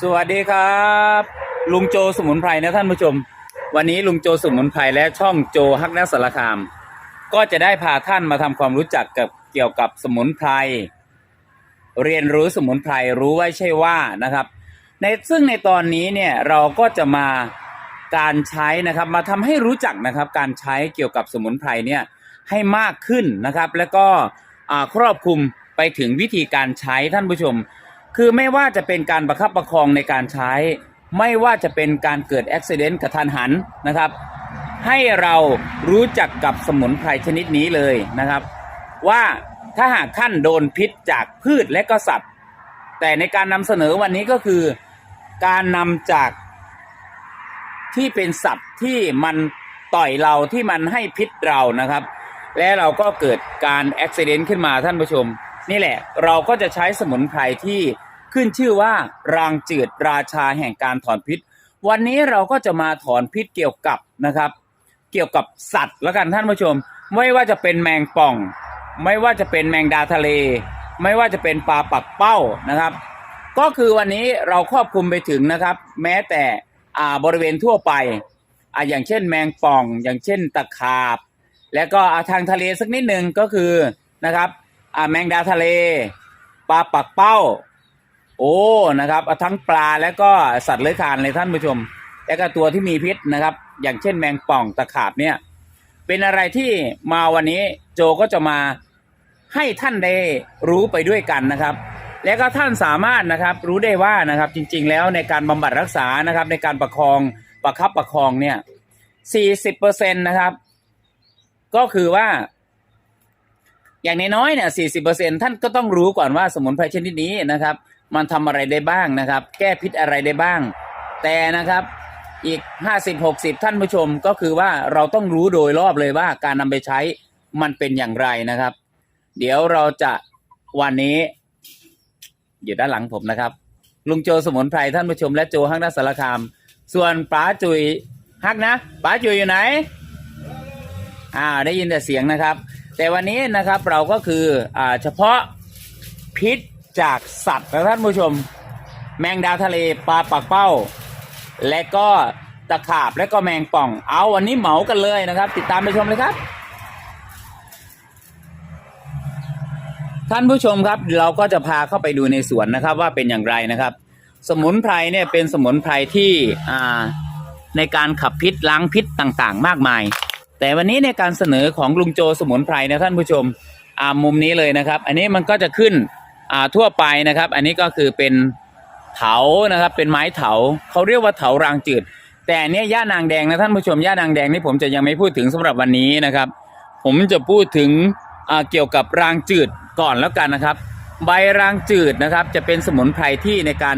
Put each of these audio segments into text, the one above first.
สวัสดีครับ ลุงโจสมุนไพรนะท่านผู้ชม วันนี้ลุงโจสมุนไพรและช่องโจฮักนักสารคาม ก็จะได้พาท่านมาทำความรู้จักกับเกี่ยวกับสมุนไพรเรียนรู้สมุนไพรรู้ไว้ใช่ว่านะครับ ในซึ่งในตอนนี้เนี่ยเราก็จะมาการใช้นะครับมาทำให้รู้จักนะครับการใช้เกี่ยวกับสมุนไพรเนี่ยให้มากขึ้นนะครับ แล้วก็ครอบคลุมไปถึงวิธีการใช้ท่านผู้ชม คือไม่ว่าจะเป็นการประคับประคองในการใช้ ไม่ว่าจะเป็นการเกิดอุบิเหตุกระทันหันนะครับ ให้เรารู้จักกับสมุนไพรชนิดนี้เลยนะครับ ว่าถ้าหากท่านโดนพิษจากพืชและก็สัตว์ แต่ในการนำเสนอวันนี้ก็คือการนำจากที่เป็นสัตว์ที่มันต่อยเราที่มันให้พิษเรานะครับ และเราก็เกิดการอุบิเหตุขึ้นมาท่านผู้ชม นี่แหละ เราก็จะใช้สมุนไพรที่ขึ้นชื่อว่ารางจืดราชาแห่งการถอนพิษ วันนี้เราก็จะมาถอนพิษเกี่ยวกับนะครับ เกี่ยวกับสัตว์แล้วกันท่านผู้ชม ไม่ว่าจะเป็นแมงป่อง ไม่ว่าจะเป็นแมงดาทะเล ไม่ว่าจะเป็นปลาปักเป้านะครับ ก็คือวันนี้เราครอบคลุมไปถึงนะครับ แม้แต่อ่าบริเวณทั่วไปอ่าอย่างเช่นแมงป่อง อย่างเช่นตะขาบ แล้วก็อาทางทะเลสักนิดหนึ่งก็คือนะครับ อ่าแมงดาทะเล ปลาปักเป้า โอ้นะครับทั้งปลาแล้วก็สัตว์เลื้อยคลานเลยท่านผู้ชม แล้วก็ตัวที่มีพิษนะครับ อย่างเช่นแมงป่องตะขาบเนี่ย เป็นอะไรที่มาวันนี้โจก็จะมาให้ท่านได้รู้ไปด้วยกันนะครับ แล้วก็ท่านสามารถนะครับรู้ได้ว่านะครับจริงๆแล้วในการบำบัดรักษานะครับในการประคองประคับประคองเนี่ย40%นะครับ ก็คือว่า อย่างน้อยๆเนี่ย40%ท่านก็ต้องรู้ก่อนว่าสมุนไพรชนิดนี้นะครับ มันทำอะไรได้บ้างนะครับ แก้พิษอะไรได้บ้าง แต่นะครับอีก50 60ท่านผู้ชมก็คือว่าเราต้องรู้โดยรอบเลยว่าการนำไปใช้มันเป็นอย่างไรนะครับ เดี๋ยวเราจะวันนี้ อยู่ด้านหลังผมนะครับ ลุงโจสมุนไพรท่านผู้ชม และโจฮักนักสารคาม ส่วนป๋าจุยฮักนะป๋าจุยอยู่ไหนอ่าได้ยินแต่เสียงนะครับ แต่วันนี้นะครับเราก็คืออ่าเฉพาะพิษจากสัตว์นะท่านผู้ชม แมงดาทะเลปลาปักเป้า และก็ตะขาบและก็แมงป่อง เอาวันนี้เหมากันเลยนะครับ ติดตามไปชมเลยครับ ท่านผู้ชมครับ เราก็จะพาเข้าไปดูในสวนนะครับ ว่าเป็นอย่างไรนะครับ สมุนไพรเนี่ยเป็นสมุนไพรที่อ่าในการขับพิษล้างพิษต่างๆ มากมาย แต่วันนี้ในการเสนอของลุงโจสมุนไพรนะท่านผู้ชมอ่ามุมนี้เลยนะครับ อันนี้มันก็จะขึ้นอ่าทั่วไปนะครับ อันนี้ก็คือเป็นเถานะครับ เป็นไม้เถาเขาเรียกว่าเถารางจืด แต่อันเนี้ย่านางแดงนะท่านผู้ชมย่านางแดงนี่ผมจะยังไม่พูดถึงสำหรับวันนี้นะครับ ผมจะพูดถึงอ่าเกี่ยวกับรางจืดก่อนแล้วกันนะครับ ใบรางจืดนะครับ จะเป็นสมุนไพรที่ในการ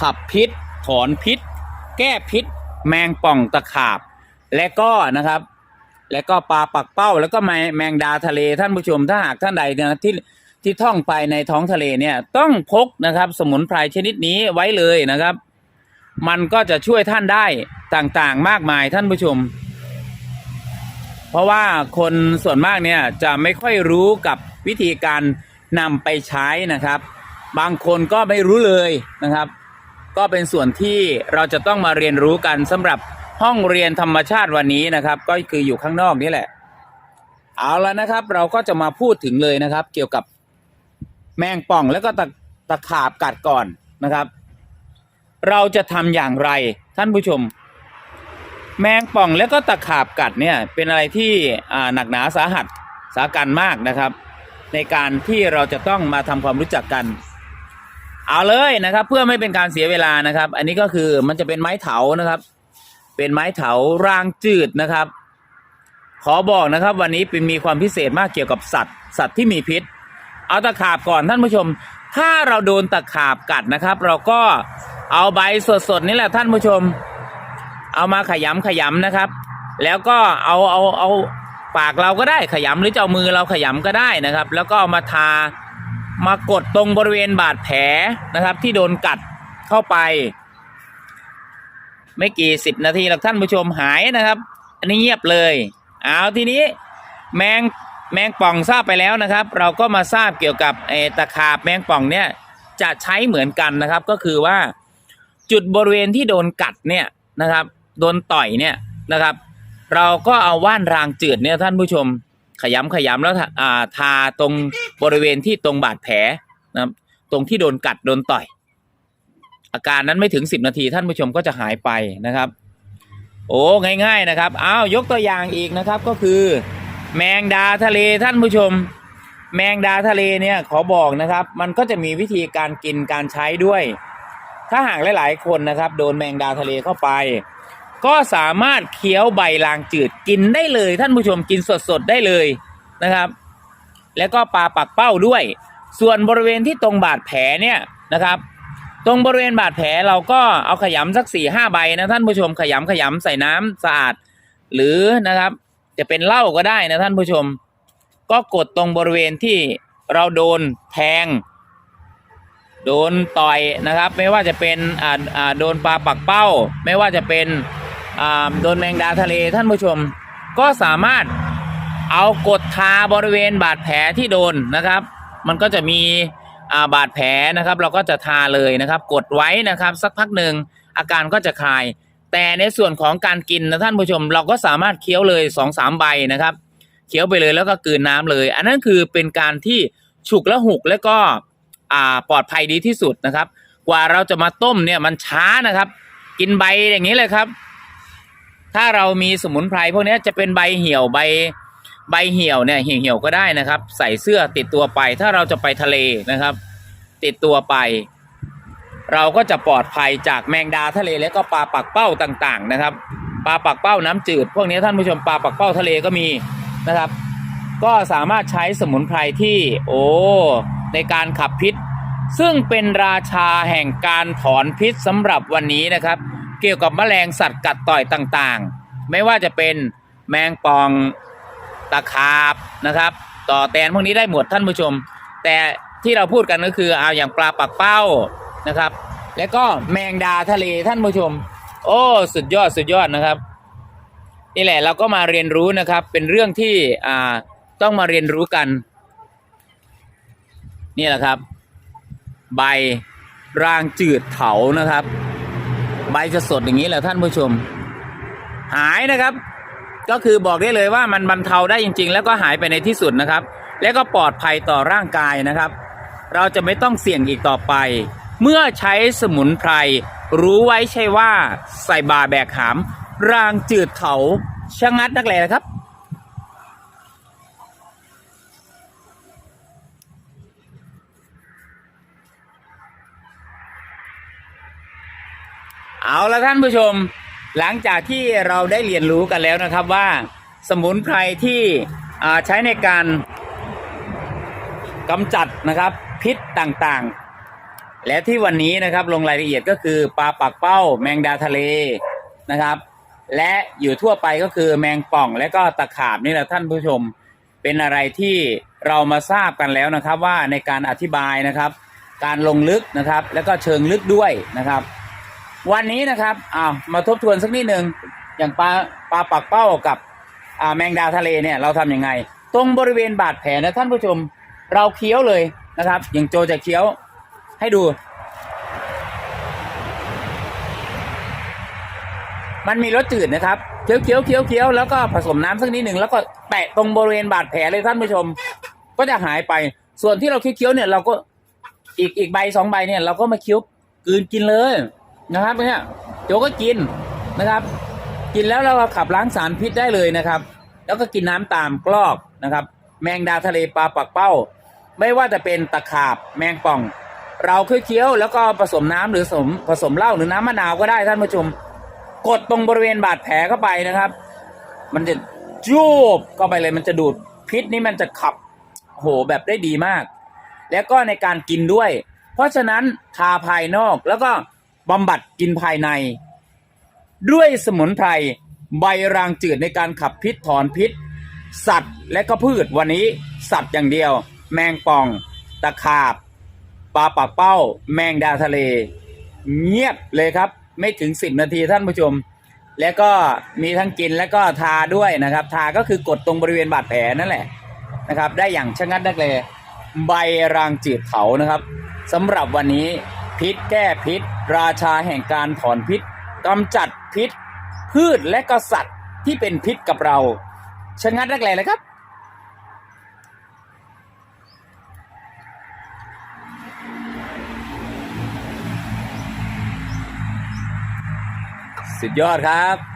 ขับพิษ ถอนพิษ แก้พิษ แมงป่องตะขาบ และก็นะครับ และก็ปลาปักเป้า แล้วก็แมแมงดาทะเลท่านผู้ชมถ้าหากท่านใดนะที่ที่ท่องไปในท้องทะเลเนี่ยต้องพกนะครับ สมุนไพรชนิดนี้ไว้เลยนะครับ มันก็จะช่วยท่านได้ต่างๆ มากมายท่านผู้ชม เพราะว่าคนส่วนมากเนี่ยจะไม่ค่อยรู้กับวิธีการนำไปใช้นะครับ บางคนก็ไม่รู้เลยนะครับ ก็เป็นส่วนที่เราจะต้องมาเรียนรู้กันสำหรับ ห้องเรียนธรรมชาติวันนี้นะครับ ก็คืออยู่ข้างนอกนี่แหละ เอาแล้วนะครับ เราก็จะมาพูดถึงเลยนะครับ เกี่ยวกับแมงป่องแล้วก็ตะตะขาบกัดก่อนนะครับ เราจะทำอย่างไรท่านผู้ชม แมงป่องแล้วก็ตะขาบกัดเนี่ย เป็นอะไรที่หนักหนาสาหัสสากันมากนะครับ ในการที่เราจะต้องมาทำความรู้จักกัน เอาเลยนะครับ เพื่อไม่เป็นการเสียเวลานะครับ อันนี้ก็คือมันจะเป็นไม้เถานะครับ เป็นไม้เถารางจืดนะครับ ขอบอกนะครับ วันนี้เป็นมีความพิเศษมากเกี่ยวกับสัตว์ สัตว์ที่มีพิษ เอาตะขาบก่อนท่านผู้ชม ถ้าเราโดนตะขาบกัดนะครับ เราก็เอาใบสดๆนี่แหละท่านผู้ชม เอามาขยำขยำนะครับ แล้วก็เอาเอาเอาปากเราก็ได้ขยำหรือจะเอามือเราขยำก็ได้นะครับ แล้วก็เอามาทามากดตรงบริเวณบาดแผลนะครับ ที่โดนกัดเข้าไป ไม่กี่สิบนาทีหรอกท่านผู้ชมหายนะครับ อันนี้เงียบเลยเอาทีนี้แมงแมงป่องทราบไปแล้วนะครับ เราก็มาทราบเกี่ยวกับไอ้ตะขาบแมงป่องเนี่ยจะใช้เหมือนกันนะครับ ก็คือว่าจุดบริเวณที่โดนกัดเนี่ยนะครับ โดนต่อยเนี่ยนะครับ เราก็เอาว่านรางจืดเนี่ยท่านผู้ชมขยำขยำแล้วทาอ่าทาตรงบริเวณที่ตรงบาดแผลนะครับตรงที่โดนกัดโดนต่อย อาการนั้นไม่ถึงสิบนาทีท่านผู้ชมก็จะหายไปนะครับ โอ้ง่ายๆนะครับอ้าวยกตัวอย่างอีกนะครับก็คือ แมงดาทะเลท่านผู้ชม แมงดาทะเลเนี่ยขอบอกนะครับ มันก็จะมีวิธีการกินการใช้ด้วย ถ้าหากหลาย ๆ คนนะครับ โดนแมงดาทะเลเข้าไป ก็สามารถเคี้ยวใบลางจืดกินได้เลย ท่านผู้ชมกินสดๆได้เลยนะครับ แล้วก็ปลาปักเป้าด้วย ส่วนบริเวณที่ตรงบาดแผลเนี่ยนะครับ ตรงบริเวณบาดแผลเราก็เอาขยำสักสี่ห้าใบนะท่านผู้ชมขยำขยำใส่น้ำสะอาด หรือนะครับ จะเป็นเหล้าก็ได้นะท่านผู้ชม ก็กดตรงบริเวณที่เราโดนแทง โดนต่อยนะครับ ไม่ว่าจะเป็นอ่าอ่าโดนปลาปักเป้า ไม่ว่าจะเป็นอ่าโดนแมงดาทะเลท่านผู้ชม ก็สามารถเอากดทาบริเวณบาดแผลที่โดนนะครับ มันก็จะมี บาดแผลนะครับ เราก็จะทาเลยนะครับ กดไว้นะครับ สักพักหนึ่งอาการก็จะคลาย แต่ในส่วนของการกินนะท่านผู้ชม เราก็สามารถเคี้ยวเลยสองสามใบนะครับเคี้ยวไปเลยแล้วก็กลืนน้ำเลย อันนั้นคือเป็นการที่ฉุกและหุกแล้วก็ปลอดภัยดีที่สุดนะครับ กว่าเราจะมาต้มเนี่ยมันช้านะครับ กินใบอย่างนี้เลยครับ ถ้าเรามีสมุนไพรพวกนี้จะเป็นใบเหี่ยวใบ ใบเหี่ยวเนี่ยเหี่ยวเหี่ยวก็ได้นะครับ ใส่เสื้อติดตัวไปถ้าเราจะไปทะเลนะครับ ติดตัวไป เราก็จะปลอดภัยจากแมงดาทะเลและก็ปลาปักเป้าต่างๆนะครับ ปลาปักเป้าน้ำจืด พวกนี้ท่านผู้ชมปลาปักเป้าทะเลก็มีนะครับ ก็สามารถใช้สมุนไพรที่โอ้ในการขับพิษ ซึ่งเป็นราชาแห่งการถอนพิษสำหรับวันนี้นะครับ เกี่ยวกับแมลงสัตว์กัดต่อยต่างๆ ไม่ว่าจะเป็นแมงปอง ตะขาบนะครับ ต่อแตนพวกนี้ได้หมดท่านผู้ชม แต่ที่เราพูดกันก็คือเอาอย่างปลาปักเป้านะครับ แล้วก็แมงดาทะเลท่านผู้ชม โอ้สุดยอดสุดยอดนะครับ นี่แหละเราก็มาเรียนรู้นะครับ เป็นเรื่องที่อ่าต้องมาเรียนรู้กัน นี่แหละครับ ใบรางจืดเถานะครับ ใบจะสดอย่างนี้แหละท่านผู้ชม หายนะครับ ก็คือบอกได้เลยว่ามันบรรเทาได้จริง ๆ แล้วก็หายไปในที่สุดนะครับ และก็ปลอดภัยต่อร่างกายนะครับ เราจะไม่ต้องเสี่ยงอีกต่อไป เมื่อใช้สมุนไพรรู้ไว้ใช่ว่าใส่บาแบกหาม รางจืดเถาชะงัดนักแลนะครับ เอาละท่านผู้ชม หลังจากที่เราได้เรียนรู้กันแล้วนะครับว่า สมุนไพรที่ใช้ในการกำจัดนะครับพิษต่างๆ และที่วันนี้นะครับลงรายละเอียดก็คือปลาปักเป้าแมงดาทะเลนะครับ และอยู่ทั่วไปก็คือแมงป่องและก็ตะขาบนี่แหละท่านผู้ชมเป็นอะไรที่เรามาทราบกันแล้วนะครับว่าในการอธิบายนะครับ การลงลึกนะครับ แล้วก็เชิงลึกด้วยนะครับ วันนี้นะครับอ้าวมาทบทวนสักนิดหนึ่งอย่างปลาปลาปักเป้ากับอ่าแมงดาทะเลเนี่ยเราทำยังไง ตรงบริเวณบาดแผลนะท่านผู้ชมเราเคี้ยวเลยนะครับ อย่างโจจะเคี้ยวให้ดู มันมีรสจืดนะครับเคี้ยวเคี้ยวเคี้ยวเคี้ยวแล้วก็ผสมน้ำสักนิดหนึ่งแล้วก็แตะตรงบริเวณบาดแผลเลยท่านผู้ชม ก็จะหายไปส่วนที่เราเคี้ยวเนี่ยเราก็อีกอีกใบสองใบเนี่ยเราก็มาเคี้ยวกืนกินเลย นะครับเนี่ยโจก็กินนะครับ กินแล้วเราขับล้างสารพิษได้เลยนะครับ แล้วก็กินน้ำตามกลอกนะครับ แมงดาทะเลปลาปักเป้า ไม่ว่าจะเป็นตะขาบแมงป่อง เราคือเคี้ยวแล้วก็ผสมน้ำหรือผสมผสมเหล้าหรือน้ำมะนาวก็ได้ท่านผู้ชม กดตรงบริเวณบาดแผลเข้าไปนะครับ มันจะจูบเข้าไปเลยมันจะดูดพิษนี่มันจะขับโหแบบได้ดีมาก แล้วก็ในการกินด้วย เพราะฉะนั้นทาภายนอกแล้วก็ บำบัดกินภายใน ด้วยสมุนไพรใบรางจืดในการขับพิษถอนพิษ สัตว์และก็พืชวันนี้ สัตว์อย่างเดียว แมงป่อง ตะขาบปลาปากเป้า แมงดาทะเล เงียบเลยครับ ไม่ถึงสิบนาทีท่านผู้ชม แล้วก็มีทั้งกินแล้วก็ทาด้วยนะครับ ทาก็คือกดตรงบริเวณบาดแผลนั่นแหละนะครับ ได้อย่างชะงัดนักเลยใบรางจืดเถานะครับสำหรับวันนี้ พิษแก้พิษ ราชาแห่งการถอนพิษกำจัดพิษ พืชและก็สัตว์ที่เป็นพิษกับเราชะงัดนักแลเลยครับ สุดยอดครับ